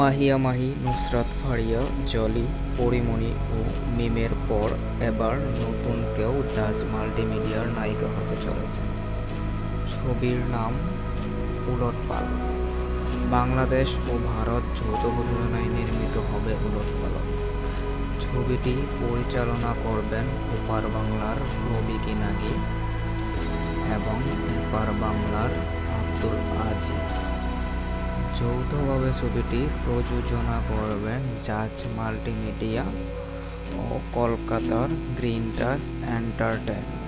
মাহিয়া মাহি নুসরাত ফারিয়া, জলি পরিমণি ও মিমের পর এবার নতুন কেউ জাজ মাল্টিমিডিয়ার নায়িকা হতে চলেছে ছবির নাম উলটপালট বাংলাদেশ ও ভারত যৌথ প্রযোজনায় নির্মিত হবে উলটপালট ছবিটি পরিচালনা করবেন ওপার বাংলার রবি কিনাগি এবং এপার বাংলার আব্দুল আজিজ। যৌথভাবে ছবিটি প্রযোজনা করবেন জাজ মাল্টিমিডিয়া ও কলকাতার গ্রিন টাচ এন্টারটেইনমেন্ট।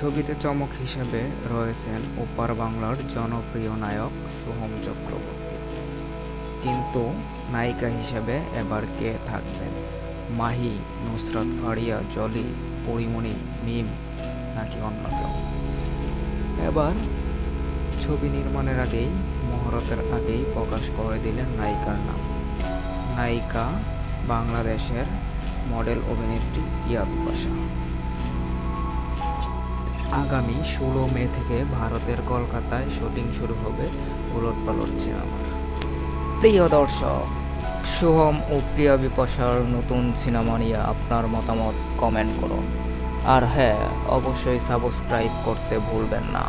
ছবিতে চমক হিসেবে রয়েছেন ওপার বাংলার জনপ্রিয় নায়ক সোহম চক্রবর্তী। কিন্তু নায়িকা হিসেবে এবার কে থাকবেন? মাহি, নুসরাত ফারিয়া জলি, পরিমণি, মিম নাকি অন্য কেউ এবার ছবি নির্মাণের আগেই, মহরতের আগেই প্রকাশ করে দিলেন নায়িকার নাম। নায়িকা বাংলাদেশের মডেল অভিনেত্রী ইয়া বিপাশা আগামী ষোলো মে থেকে ভারতের কলকাতায় শুটিং শুরু হবে উলট পালট সিনেমার প্রিয় দর্শক, সোহম ও প্রিয়া বিপাশার নতুন সিনেমা নিয়ে আপনার মতামত কমেন্ট করুন। আর হ্যাঁ অবশ্যই সাবস্ক্রাইব করতে ভুলবেন না।